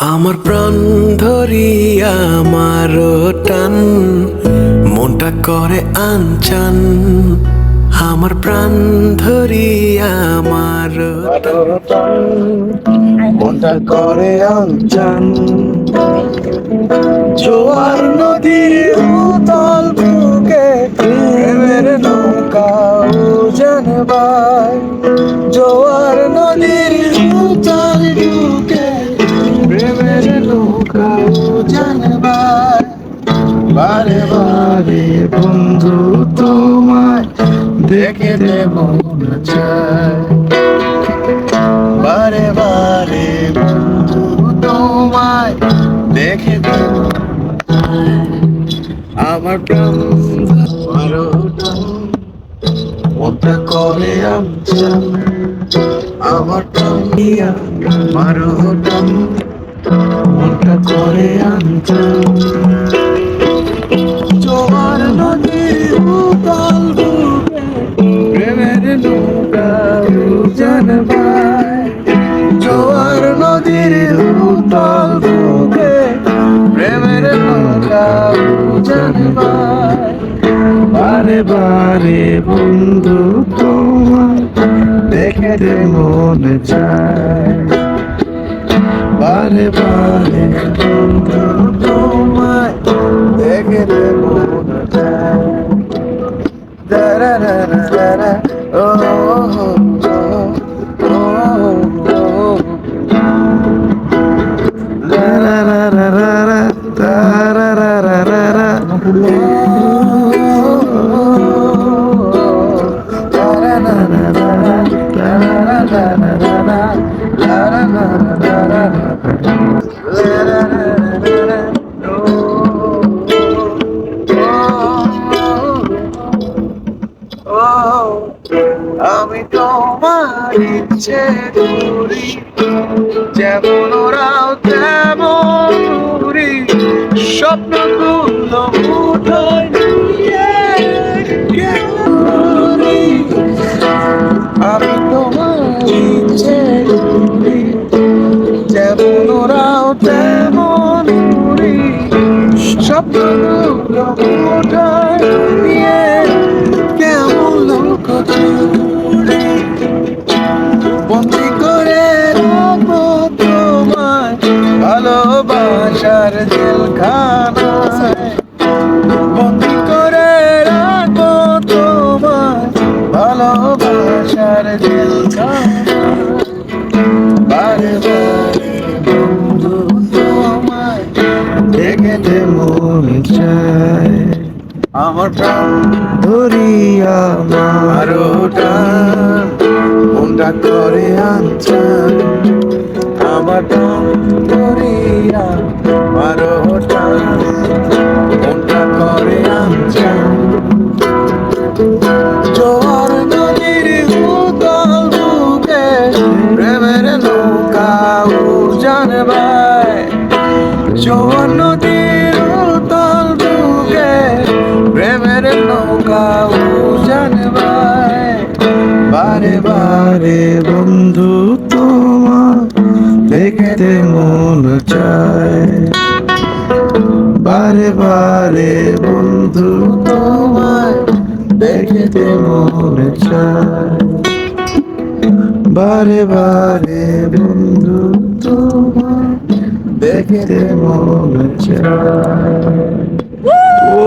আমার প্রাণ ধরি আমার টান, মনটা করে আনচান। আমার প্রাণ ধরি আমার মনটা করে অঞ্চন জোয়ার নদীর উতল বুকে প্রেমের নৌকা জানবাই জোয়ার বারে বারে বন্ধু তোমায় দেখে দেব বারে বারে বন্ধু তোমায় দেখে আমার প্রাণ করে আমার প্রাণ মারো মনটা করে আমচান প্রেমের বারে বারে বন্ধু তোমার দেখতে মনে চায়। বারে বারে বন্ধু আমি তোমার ইচ্ছে করি যেমন ওরাও তেমন স্বপ্নগুলো মুঠোয় নিয়ে। আমি তোমার ইচ্ছে যেমন ওরাও তেমন উড়ি স্বপ্নগুলো মুঠোয় নিয়ে কেমন চুরি বন্দি করে তোমায় ভালোবাসার জেলখানায় বন্দি করে রাখব তোমায়, ভালোবাসার জেলখানায় বারে বারে মনে চায়। আমার প্রাণ ধরিয়া করে আনচান আমার প্রাণ করে নদীর উতল বুকে প্রেমের নৌকা জানবাই বারে বারে বন্ধু তোমার দেখতে মন চায়। বারে বারে শুধু তোমায় দেখিতে মনে চায়। বারে বারে বন্ধু তোমায় দেখিতে মনে চায়। ও